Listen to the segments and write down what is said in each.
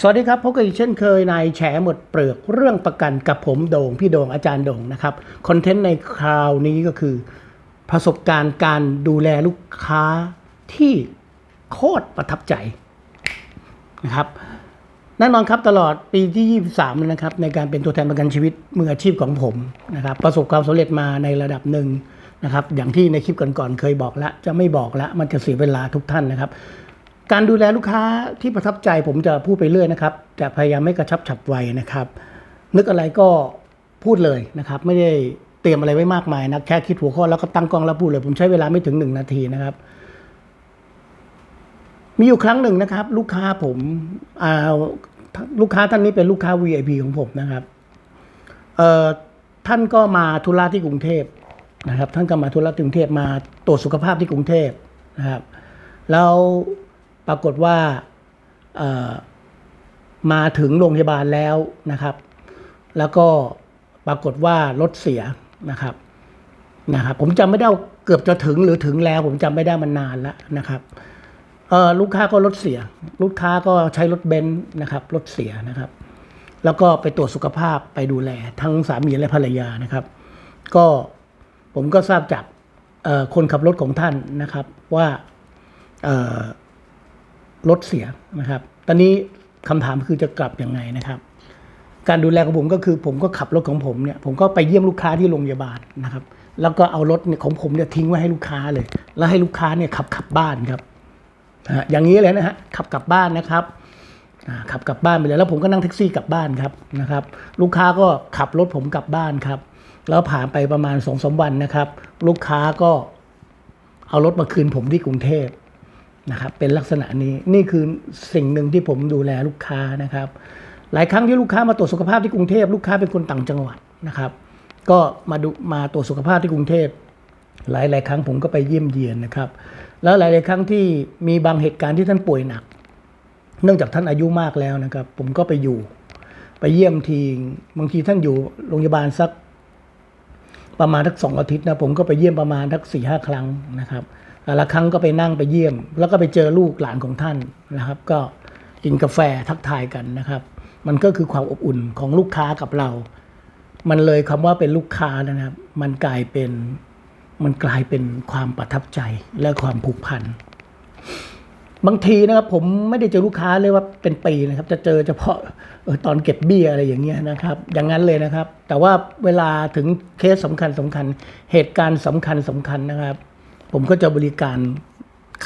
สวัสดีครับพบกันอีกเช่นเคยในแฉหมดเปลือกเรื่องประกันกับผมโด่งพี่โด่งอาจารย์โด่งนะครับคอนเทนต์ในคราวนี้ก็คือ ประสบการณ์การดูแลลูกค้าที่โคตรประทับใจนะครับแน่นอนครับตลอดปีที่ 23 นะครับ ในการเป็นตัวแทนประกันชีวิตมืออาชีพของผมนะครับประสบความสำเร็จมาในระดับหนึ่งนะครับอย่างที่ในคลิปก่อนๆเคยบอกแล้วจะไม่บอกแล้วมันจะเสียเวลาทุกท่านนะครับ การดูแลลูกค้าที่ประทับใจผมจะพูดไปเรื่อยนะครับจะพยายามไม่กระชับฉับไวนะครับ นึกอะไรก็พูดเลยนะครับ ไม่ได้เตรียมอะไรไว้มากมายนะแค่คิดหัวข้อแล้วก็ตั้งกล้องแล้วพูดเลย ผมใช้เวลาไม่ถึงหนึ่งนาทีนะครับ มีอยู่ครั้งหนึ่งนะครับ ลูกค้าผมาลูกค้าท่านนี้เป็นลูกค้า VIP ของผมนะครับเท่านก็มาธุระที่กรุงเทพนะครับ ท่านก็มาธุระที่กรุงเทพมาตรวจสุขภาพที่กรุงเทพนะครับแล้ว ปรากฏว่ามาถึงโรงพยาบาลแล้วนะครับ แล้วก็ปรากฏว่ารถเสียนะครับนะครับผมจำไม่ได้เกือบจะถึงหรือถึงแล้ว ผมจำไม่ได้มันนานแล้วนะครับลูกค้าก็รถเสีย ลูกค้าก็ใช้รถเบนซ์นะครับรถเสียนะครับ แล้วก็ไปตรวจสุขภาพไปดูแล ทั้งสามีและภรรยานะครับ ก็ผมก็ทราบจากคนขับรถของท่านนะครับว่า รถเสียนะครับ ตอนนี้คำถามคือจะกลับยังไงนะครับ การดูแลของผมก็คือผมก็ขับรถของผมเนี่ยผมก็ไปเยี่ยมลูกค้าที่โรงพยาบาลนะครับ แล้วก็เอารถเนี่ยของผมเนี่ยทิ้งไว้ให้ลูกค้าเลย แล้วให้ลูกค้าเนี่ยขับขับบ้านครับอย่างนี้เลยนะฮะขับกลับบ้านนะครับขับกลับบ้านไปเลยแล้วผมก็นั่งแท็กซี่กลับบ้านครับนะครับ ลูกค้าก็ขับรถผมกลับบ้านครับ แล้วผ่านไปประมาณสองสามวันนะครับ ลูกค้าก็เอารถมาคืนผมที่กรุงเทพ นะครับเป็นลักษณะนี้นี่คือสิ่งหนึ่งที่ผมดูแลลูกค้านะครับ หลายครั้งที่ลูกค้ามาตรวจสุขภาพที่กรุงเทพลูกค้าเป็นคนต่างจังหวัดนะครับ ก็มาดูมาตรวจสุขภาพที่กรุงเทพหลายหลายครั้งผมก็ไปเยี่ยมเยียนนะครับ แล้วหลายหลายครั้งที่มีบางเหตุการณ์ที่ท่านป่วยหนัก เนื่องจากท่านอายุมากแล้วนะครับ ผมก็ไปอยู่ ไปเยี่ยมทีบางทีท่านอยู่โรงพยาบาลสักประมาณทักสองอาทิตย์นะผมก็ไปเยี่ยมประมาณทักสี่ห้าครั้งนะครับ แต่ละครั้งก็ไปนั่งไปเยี่ยม แล้วก็ไปเจอลูกหลานของท่านนะครับ ก็กินกาแฟทักทายกันนะครับ มันก็คือความอบอุ่นของลูกค้ากับเรา มันเลยคำว่าเป็นลูกค้านะครับ มันกลายเป็นมันกลายเป็นความประทับใจและความผูกพันบางทีนะครับผมไม่ได้เจอลูกค้าเลยว่าเป็นปีนะครับ จะเจอเฉพาะออตอนเก็บเบี้ยอะไรอย่างเงี้ยนะครับ อย่างนั้นเลยนะครับ แต่ว่าเวลาถึงเคสสำคัญสำคัญ เหตุการณ์สำคัญสำคัญนะครับ ผมก็จะบริการ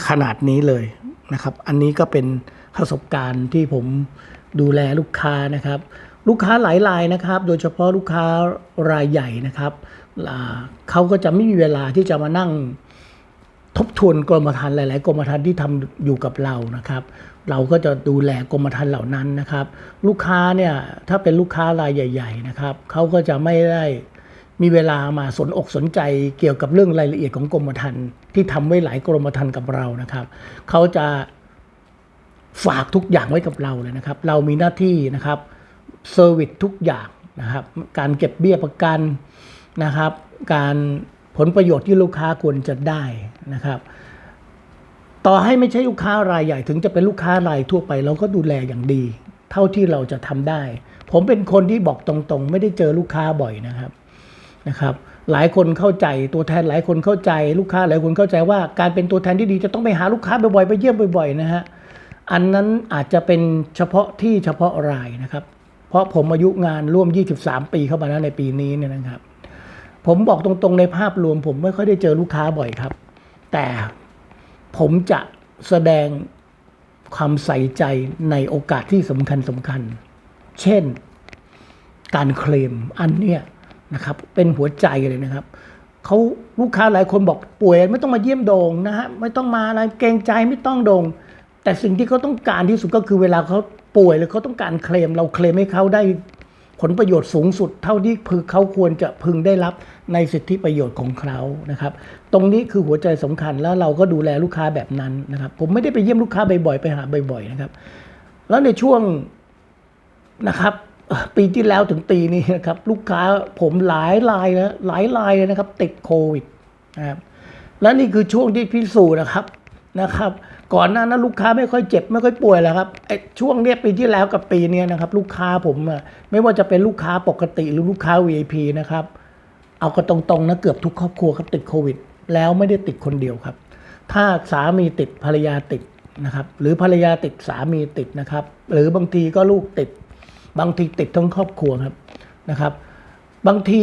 ขนาดนี้เลยนะครับ อันนี้ก็เป็นประสบการณ์ที่ผมดูแลลูกค้านะครับ ลูกค้าหลายรายนะครับ โดยเฉพาะลูกค้ารายใหญ่นะครับเขาก็จะไม่มีเวลาที่จะมานั่งทบทวนกรมธรรม์หลาย ๆ กรมธรรม์ที่ทำอยู่กับเรานะครับ เราก็จะดูแลกรมธรรม์เหล่านั้นนะครับ ลูกค้าเนี่ยถ้าเป็นลูกค้ารายใหญ่ ๆ นะครับเขาก็จะไม่ได้ มีเวลามาสนอกสนใจเกี่ยวกับเรื่องรายละเอียดของกรมธรรม์ที่ทำไว้หลายกรมธรรม์กับเรานะครับ เขาจะฝากทุกอย่างไว้กับเราเลยนะครับ เรามีหน้าที่นะครับเซอร์วิสทุกอย่างนะครับ การเก็บเบี้ยประกันนะครับ การผลประโยชน์ที่ลูกค้าควรจะได้นะครับ ต่อให้ไม่ใช่ลูกค้ารายใหญ่ถึงจะเป็นลูกค้ารายทั่วไป เราก็ดูแลอย่างดี เท่าที่เราจะทำได้ ผมเป็นคนที่บอกตรงๆ ไม่ได้เจอลูกค้าบ่อยนะครับ นะครับหลายคนเข้าใจตัวแทนหลายคนเข้าใจลูกค้าหลายคนเข้าใจว่าการเป็นตัวแทนที่ดีจะต้องไปหาลูกค้าบ่อยๆไปเยี่ยมบ่อยๆนะฮะอันนั้นอาจจะเป็นเฉพาะที่เฉพาะรายนะครับ เพราะผมอายุงานร่วม 23 ปีเข้ามาแล้วในปีนี้เนี่ยนะครับ ผมบอกตรงๆในภาพรวม ผมไม่ค่อยได้เจอลูกค้าบ่อยครับ แต่ผมจะแสดงความใส่ใจในโอกาสที่สำคัญสำคัญ เช่น การเคลมอันเนี้ย นะครับเป็นหัวใจเลยนะครับเขาลูกค้าหลายคนบอกป่วยไม่ต้องมาเยี่ยมโดงนะฮะไม่ต้องมาอะไรเกรงใจไม่ต้องโดง แต่สิ่งที่เขาต้องการที่สุดก็คือเวลาเขาป่วยหรือเขาต้องการเคลม เราเคลมให้เขาได้ผลประโยชน์สูงสุดเท่าที่พึงเขาควรจะพึงได้รับในสิทธิประโยชน์ของเขานะครับ ตรงนี้คือหัวใจสำคัญแล้วเราก็ดูแลลูกค้าแบบนั้นนะครับ ผมไม่ได้ไปเยี่ยมลูกค้าบ่อยๆไปหาบ่อยๆนะครับ แล้วในช่วงนะครับ ปีที่แล้วถึงปีนี้นะครับ ลูกค้าผมหลายรายนะหลายรายเลยนะครับ ติดโควิดนะครับและนี่คือช่วงที่พิสูจน์นะครับนะครับ ก่อนหน้านั้นลูกค้าไม่ค่อยเจ็บไม่ค่อยป่วยแล้วครับไอ้ช่วงเนี้ยปีที่แล้วกับปีเนี้ยนะครับ ลูกค้าผมไม่ว่าจะเป็นลูกค้าปกติหรือลูกค้า VIP นะครับ เอาก็ตรงๆนะเกือบทุกครอบครัวครับติดโควิด แล้วไม่ได้ติดคนเดียวครับ ถ้าสามีติดภรรยาติดนะครับ หรือภรรยาติดสามีติดนะครับ หรือบางทีก็ลูกติด บางทีติดทั้งครอบครัวครับนะครับ บางที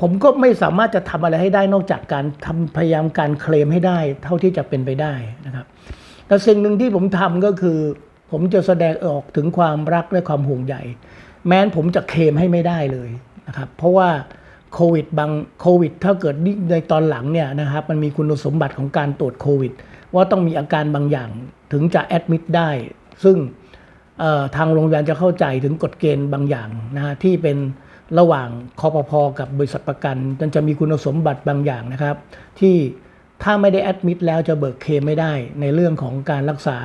ผมก็ไม่สามารถจะทำอะไรให้ได้นอกจากการทำพยายามการเคลมให้ได้ เท่าที่จะเป็นไปได้นะครับแต่สิ่งหนึ่งที่ผมทำก็คือ ผมจะแสดงออกถึงความรักและความห่วงใยแม้นผมจะเคลมให้ไม่ได้เลยนะครับ เพราะว่าโควิดบางโควิด ถ้าเกิดในตอนหลังเนี่ยนะครับ มันมีคุณสมบัติของการตรวจโควิด ว่าต้องมีอาการบางอย่างถึงจะแอดมิดได้ ซึ่ง ทางโรงพยาบาลจะเข้าใจถึงกฎเกณฑ์บางอย่างนะฮะที่เป็นระหว่างคอปพกับบริษัทประกันมันจะมีคุณสมบัติบางอย่างนะครับ ที่ถ้าไม่ได้แอดมิดแล้วจะเบิกเคมไม่ได้ในเรื่องของการรักษา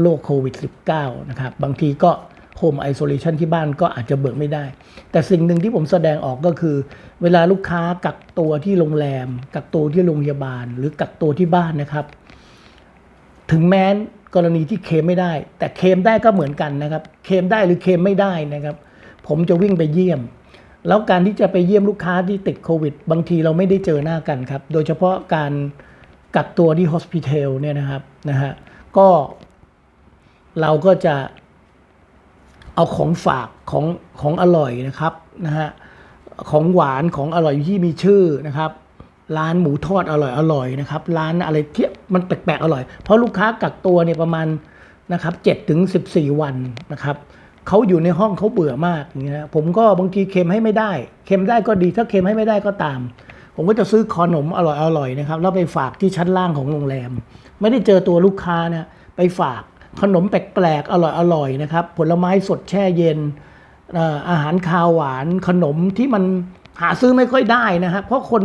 โรคโควิด -19 นะครับ บางทีก็โฮมไอโซเลชันที่บ้านก็อาจจะเบิกไม่ได้ แต่สิ่งหนึ่งที่ผมแสดงออกก็คือ เวลาลูกค้ากักตัวที่โรงแรม กักตัวที่โรงพยาบาล หรือกักตัวที่บ้านนะครับ ถึงแม้ กรณีที่เคมไม่ได้ แต่เคมได้ก็เหมือนกันนะครับ เคมได้หรือเคมไม่ได้นะครับ ผมจะวิ่งไปเยี่ยม แล้วการที่จะไปเยี่ยมลูกค้าที่ติดโควิด บางทีเราไม่ได้เจอหน้ากันครับ โดยเฉพาะการกักตัวที่โฮสพิทอลเนี่ยนะครับนะฮะก็เราก็จะเอาของฝากของของอร่อยนะครับนะฮะของหวานของอร่อยที่มีชื่อนะครับ ร้านหมูทอดอร่อยอร่อยนะครับ ร้านอะไรเที่ มันแปลกๆอร่อย เพราะลูกค้ากักตัวเนี่ยประมาณนะครับเจ็ดถึงสิบสี่วันนะครับเขาอยู่ในห้องเขาเบื่อมากอย่างเงี้ยผมก็บางทีเค็มให้ไม่ได้ เค็มได้ก็ดีถ้าเค็มให้ไม่ได้ก็ตาม ผมก็จะซื้อขนมอร่อยอร่อยนะครับแล้วไปฝากที่ชั้นล่างของโรงแรม ไม่ได้เจอตัวลูกค้านะไปฝากขนมแปลกๆอร่อยอร่อยนะครับผลไม้สดแช่เย็นอาหารคาวหวานขนมที่มันหาซื้อไม่ค่อยได้นะฮะเพราะคน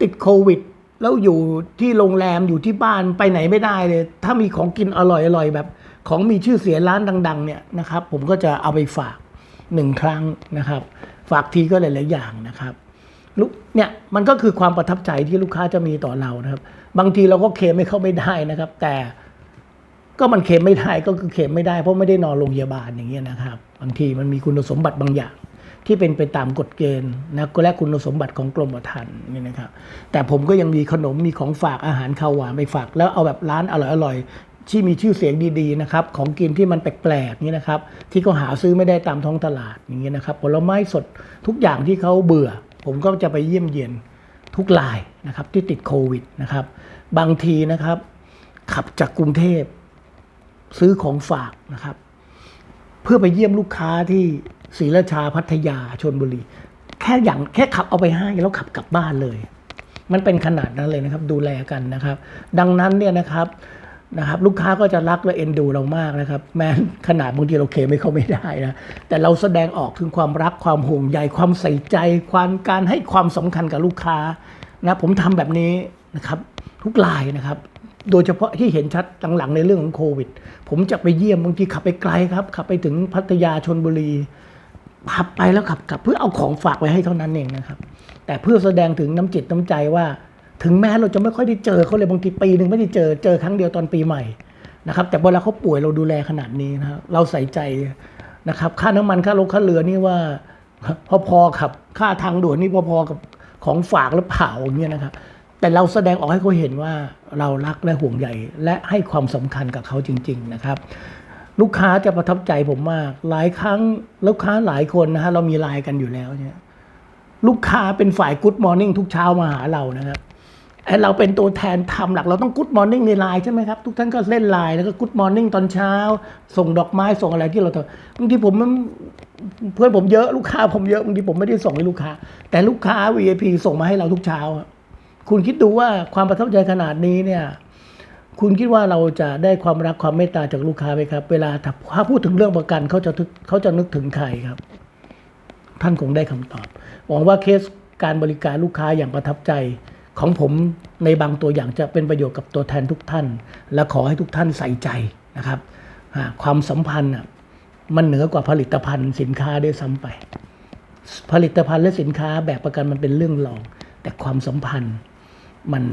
ติดโควิด แล้วอยู่ที่โรงแรมอยู่ที่บ้านไปไหนไม่ได้เลย ถ้ามีของกินอร่อยอร่อยแบบ ของมีชื่อเสียงร้านดัง ๆ เนี่ยนะครับ ผมก็จะเอาไปฝากหนึ่งครั้งนะครับ ฝากทีก็หลาย ๆ อย่างนะครับลูกเนี่ยมันก็คือความประทับใจที่ลูกค้าจะมีต่อเรานะครับ บางทีเราก็เคมไม่เข้าไม่ได้นะครับ แต่ก็มันเคลมไม่ได้ก็คือเคลมไม่ได้เพราะไม่ได้นอนโรงพยาบาลอย่างเงี้ยนะครับ บางทีมันมีคุณสมบัติบางอย่าง ที่เป็นไปตามกฎเกณฑ์นะก็และคุณสมบัติของกรมธรรม์นี่นะครับ แต่ผมก็ยังมีขนมมีของฝากอาหารข้าวหวานไปฝากแล้วเอาแบบร้านอร่อยๆที่มีชื่อเสียงดีๆนะครับของกินที่มันแปลกๆนี่นะครับที่เขาหาซื้อไม่ได้ตามท้องตลาดอย่างเงี้ยนะครับผลไม้สดทุกอย่างที่เขาเบื่อ ผมก็จะไปเยี่ยมเยียนทุกรายนะครับที่ติดโควิดนะครับ บางทีนะครับ ขับจากกรุงเทพซื้อของฝากนะครับ เพื่อไปเยี่ยมลูกค้าที่ ศรีราชาพัทยาชนบุรี แค่อย่างแค่ขับเอาไปให้แล้วขับกลับบ้านเลย มันเป็นขนาดนั้นเลยนะครับ ดูแลกันนะครับ ดังนั้นเนี่ยนะครับนะครับ ลูกค้าก็จะรักและเอ็นดูเรามากนะครับ แม้ขนาดบางทีเราเคไม่เขาไม่ได้นะแต่เราแสดงออกถึงความรักความห่วงใยความใส่ใจ ความการให้ความสำคัญกับลูกค้านะผมทำแบบนี้นะครับทุกรายนะครับ โดยเฉพาะที่เห็นชัดหลังๆในเรื่องของโควิด ผมจะไปเยี่ยมบางทีขับไปไกลครับขับไปถึงพัทยาชนบุรี ขับไปแล้วขับกลับเพื่อเอาของฝากไว้ให้เท่านั้นเองนะครับ แต่เพื่อแสดงถึงน้ำจิตน้ำใจว่า ถึงแม้เราจะไม่ค่อยได้เจอเขาเลยบางทีปีหนึ่งไม่ได้เจอเจอครั้งเดียวตอนปีใหม่นะครับ แต่เวลาเขาป่วยเราดูแลขนาดนี้นะครับเราใส่ใจนะครับ ค่าน้ำมันค่ารถค่าเรือนี่ว่าพอๆครับค่าทางด่วนนี่พอๆกับของฝากหรือเปล่าเงี้ยนะครับ แต่เราแสดงออกให้เขาเห็นว่าเรารักและห่วงใยและให้ความสำคัญกับเขาจริง ๆ นะครับ ลูกค้าจะประทับใจผมมาก หลายครั้งลูกค้าหลายคนนะฮะเรามีไลน์กันอยู่แล้วเนี่ยลูกค้าเป็นฝ่ายกู๊ดมอร์นิ่งทุกเช้ามาหาเรานะครับไอเราเป็นตัวแทนทำหลักเราต้องกู๊ดมอร์นิ่งในไลน์ใช่ไหมครับทุกท่านก็เล่นไลน์แล้วก็กู๊ดมอร์นิ่งตอนเช้า ส่งดอกไม้ส่งอะไรที่เราทำบางทีผมเพื่อนผมเยอะลูกค้าผมเยอะบางทีผมไม่ได้ส่งให้ลูกค้า แต่ลูกค้า VIP ส่งมาให้เราทุกเช้า คุณคิดดูว่าความประทับใจขนาดนี้เนี่ย คุณคิดว่าเราจะได้ความรักความเมตตาจากลูกค้าไหมครับ เวลาถ้าพูดถึงเรื่องประกันเขาจะเขาจะนึกถึงใครครับ ท่านคงได้คำตอบหวังว่าเคสการบริการลูกค้าอย่างประทับใจของผมในบางตัวอย่างจะเป็นประโยชน์กับตัวแทนทุกท่าน และขอให้ทุกท่านใส่ใจนะครับความสัมพันธ์มันเหนือกว่าผลิตภัณฑ์สินค้าด้วยซ้ำไป ผลิตภัณฑ์และสินค้าแบบประกันมันเป็นเรื่องรอง แต่ความสัมพันธ์มัน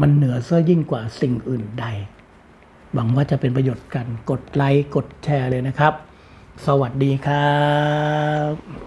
มันเหนือเสื้อยิ่งกว่าสิ่งอื่นใด หวังว่าจะเป็นประโยชน์กัน กดไลค์ กดแชร์เลยนะครับ สวัสดีครับ